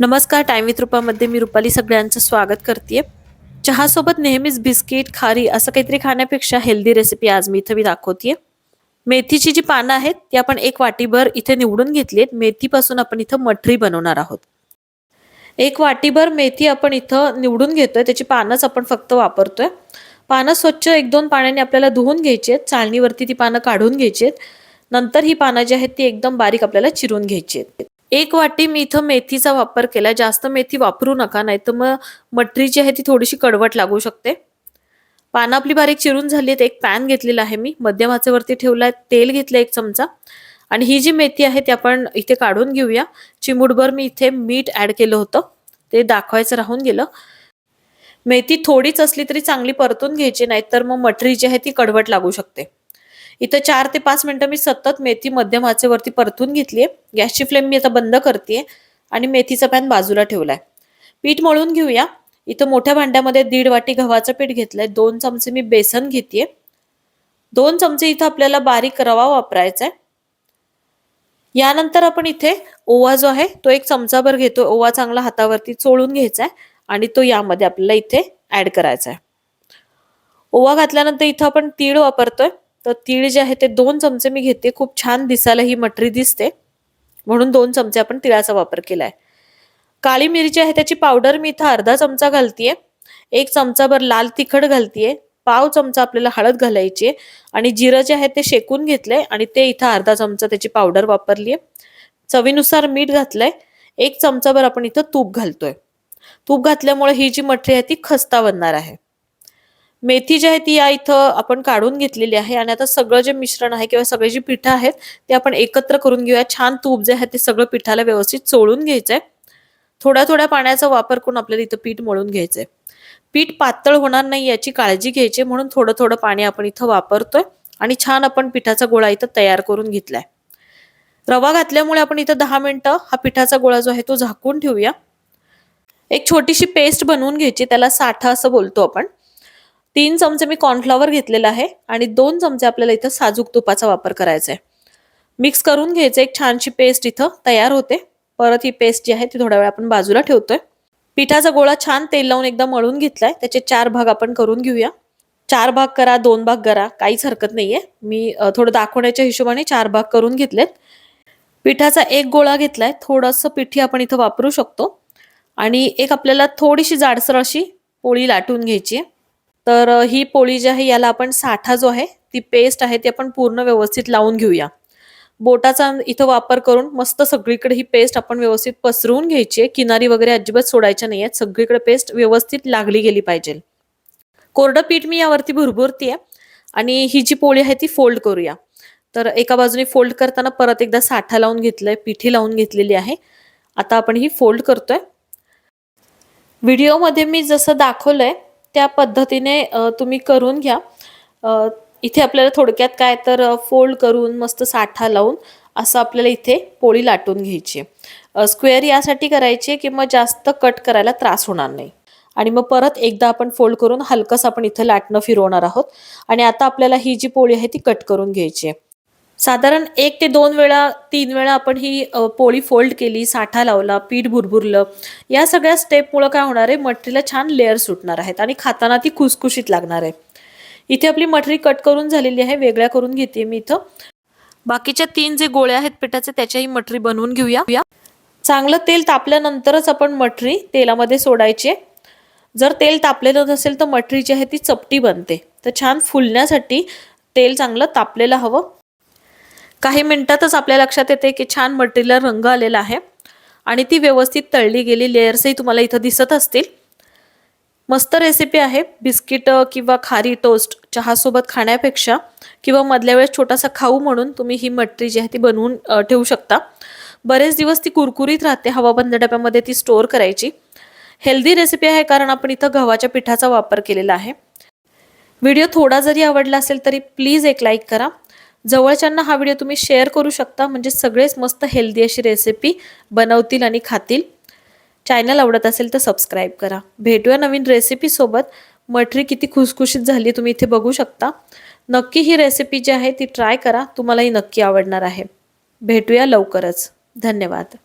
नमस्कार time with रुपामध्ये मी रुपाली सगळ्यांचं स्वागत करते चहासोबत नेहमीच बिस्किट खारी असं काहीतरी खाण्यापेक्षा हेल्दी रेसिपी आज मी इथं मी दाखवते मेथीची जी पानं आहेत ती आपण एक वाटीभर इथे निवडून घेतली आहेत मेथीपासून आपण इथं मठरी बनवणार आहोत. एक वाटीभर मेथी आपण इथं निवडून घेतोय. त्याची पानंच आपण फक्त वापरतोय. पानं स्वच्छ एक दोन पाण्याने आपल्याला धुवून घ्यायची आहेत. चाळणीवरती ती पानं काढून घ्यायची आहेत. नंतर ही पानं जी आहेत ती एकदम बारीक आपल्याला चिरून घ्यायची आहेत. एक वाटी मी इथं मेथीचा वापर केला. जास्त मेथी वापरू नका नाही तर मग मटरी जी आहे ती थोडीशी कडवट लागू शकते. पानं आपली बारीक चिरून झाली आहेत एक पॅन घेतलेला आहे मी. मध्यम आचेवरती ठेवला आहे तेल घेतलं एक चमचा. आणि ही जी मेथी आहे ती आपण इथे काढून घेऊया. चिमुडभर मी इथे मीठ ऍड केलं होतं. ते दाखवायचं राहून गेलं. मेथी थोडीच असली तरी चांगली परतून घ्यायची नाही तर मग मटरी जी आहे ती कडवट लागू शकते. इथं चार ते पाच मिनिटं मी सतत मेथी मध्यम आचेवरती परतून घेतलीये. गॅसची फ्लेम मी आता बंद करते आणि मेथीचा पॅन बाजूला ठेवलाय. पीठ मळून घेऊया. इथं मोठ्या भांड्यामध्ये दीड वाटी गव्हाचं पीठ घेतलंय. दोन चमचे मी बेसन घेते दोन चमचे इथं आपल्याला बारीक रवा वापरायचा आहे यानंतर आपण इथे ओवा जो आहे तो एक चमचाभर घेतो ओवा चांगला हातावरती चोळून घ्यायचा आहे आणि तो यामध्ये आपल्याला इथे ऍड करायचा आहे ओवा घातल्यानंतर इथं आपण तीळ वापरतोय. तर तीळ जे आहे ते दोन चमचे मी घेते. खूप छान दिसायला ही मटरी दिसते. म्हणून दोन चमचे आपण तिळाचा वापर केला आहे काळी मिरची आहे त्याची पावडर मी इथं अर्धा चमचा घालतीये. एक चमचाभर लाल तिखट घालतीये. पाव चमचा आपल्याला हळद घालायची आणि जिरं जे आहे ते शेकून घेतलंय आणि ते इथं अर्धा चमचा त्याची पावडर वापरली आहे चवीनुसार मीठ घातलंय. एक चमचाभर आपण इथं तूप घालतोय. तूप घातल्यामुळे ही जी मठरी आहे ती खस्ता बनणार आहे. मेथी जी आहे ती या इथं आपण काढून घेतलेली आहे आणि आता सगळं जे मिश्रण आहे किंवा सगळे जी पिठं आहेत ते आपण एकत्र करून घेऊया. छान तूप जे आहे ते सगळं पिठाला व्यवस्थित चोळून घ्यायचंय. थोड्या थोड्या पाण्याचा वापर करून आपल्याला इथं पीठ मळून घ्यायचंय. पीठ पातळ होणार नाही याची काळजी घ्यायची म्हणून थोडं थोडं पाणी आपण इथं वापरतोय आणि छान आपण पिठाचा गोळा इथं तयार करून घेतलाय. रवा घातल्यामुळे आपण इथं दहा मिनिटं हा पिठाचा गोळा जो आहे तो झाकून ठेवूया. एक छोटीशी पेस्ट बनवून घ्यायची त्याला साठा असं बोलतो आपण. तीन चमचे मी कॉर्नफ्लॉवर घेतलेला आहे आणि दोन चमचे आपल्याला इथं साजूक तुपाचा वापर करायचा आहे. मिक्स करून घ्यायचं एक छानशी पेस्ट इथं तयार होते. परत ही पेस्ट जी आहे ती थोड्या वेळ आपण बाजूला ठेवतोय. पिठाचा गोळा छान तेल लावून एकदा मळून घेतलाय. त्याचे चार भाग आपण करून घेऊया. चार भाग करा दोन भाग करा काहीच हरकत नाहीये. मी थोडं दाखवण्याच्या हिशोबाने चार भाग करून घेतलेत. पिठाचा एक गोळा घेतलाय. थोडंसं पिठी आपण इथं वापरू शकतो. आणि एक आपल्याला थोडीशी जाडसर अशी पोळी लाटून घ्यायची आहे. तर ही पोळी जी आहे याला आपण साठा जो आहे ती पेस्ट आहे ती आपण पूर्ण व्यवस्थित लावून घेऊया. बोटाचा इथं वापर करून मस्त सगळीकडे ही पेस्ट आपण व्यवस्थित पसरवून घ्यायची आहे. किनारी वगैरे अजिबात सोडायच्या नाही आहेत सगळीकडे पेस्ट व्यवस्थित लागली गेली पाहिजे. कोरडं पीठ मी यावरती भुरभुरतीये आणि ही जी पोळी आहे ती फोल्ड करूया. तर एका बाजूने फोल्ड करताना परत एकदा साठा लावून घेतलंय पिठी लावून घेतलेली आहे. आता आपण ही फोल्ड करतोय. व्हिडिओमध्ये मी जसं दाखवलंय त्या पद्धतीने तुम्ही करून घ्या. इथे आपल्याला थोडक्यात काय तर फोल्ड करून मस्त साठा लावून असं आपल्याला इथे पोळी लाटून घ्यायची स्क्वेअर यासाठी करायची की मग जास्त कट करायला त्रास होणार नाही. आणि मग परत एकदा आपण फोल्ड करून हलकंच आपण इथं लाटणं फिरवणार आहोत. आणि आता आपल्याला ही जी पोळी आहे ती कट करून घ्यायची आहे. साधारण एक ते दोन वेळा तीन वेळा आपण ही पोळी फोल्ड केली साठा लावला पीठ भुरभुरलं या सगळ्या स्टेपमुळं काय होणार आहे मटरीला छान लेअर सुटणार आहेत आणि खाताना ती खुसखुशीत लागणार आहे. इथे आपली मटरी कट करून झालेली आहे वेगळ्या करून घेते मी इथं. बाकीच्या तीन जे गोळ्या आहेत पिठाचे त्याच्याही मटरी बनवून घेऊया. चांगलं तेल तापल्यानंतरच आपण मटरी तेलामध्ये सोडायची जर तेल तापलेलं नसेल तर मटरी जी आहे ती चपटी बनते. तर छान फुलण्यासाठी तेल चांगलं तापलेलं हवं. काही मिनिटातच आपल्या लक्षात येते की छान मटेरियल रंग आलेला आहे. आणि ती व्यवस्थित तळली गेली. लेयर्सही तुम्हाला इथं दिसत असतील. मस्त रेसिपी आहे. बिस्किट किंवा खारी टोस्ट चहासोबत खाण्यापेक्षा किंवा मधल्या वेळेस छोटासा खाऊ म्हणून तुम्ही ही मटरी जी आहे ती बनवून ठेवू शकता. बरेच दिवस ती कुरकुरीत राहते. हवाबंद डब्यामध्ये ती स्टोअर करायची. हेल्दी रेसिपी आहे कारण आपण इथं गव्हाच्या पिठाचा वापर केलेला आहे. व्हिडिओ थोडा जरी आवडला असेल तरी प्लीज एक लाईक करा. जवळच्यांना हा व्हिडिओ तुम्ही शेअर करू शकता. म्हणजे सगळेच मस्त हेल्दी अशी रेसिपी बनवतील आणि खातील. चॅनल आवडत असेल तर सबस्क्राईब करा. भेटूया नवीन रेसिपीसोबत मटरी किती खुसखुशीत झाली तुम्ही इथे बघू शकता. नक्की ही रेसिपी जी आहे ती ट्राय करा. तुम्हालाही नक्की आवडणार आहे. भेटूया लवकरच. धन्यवाद.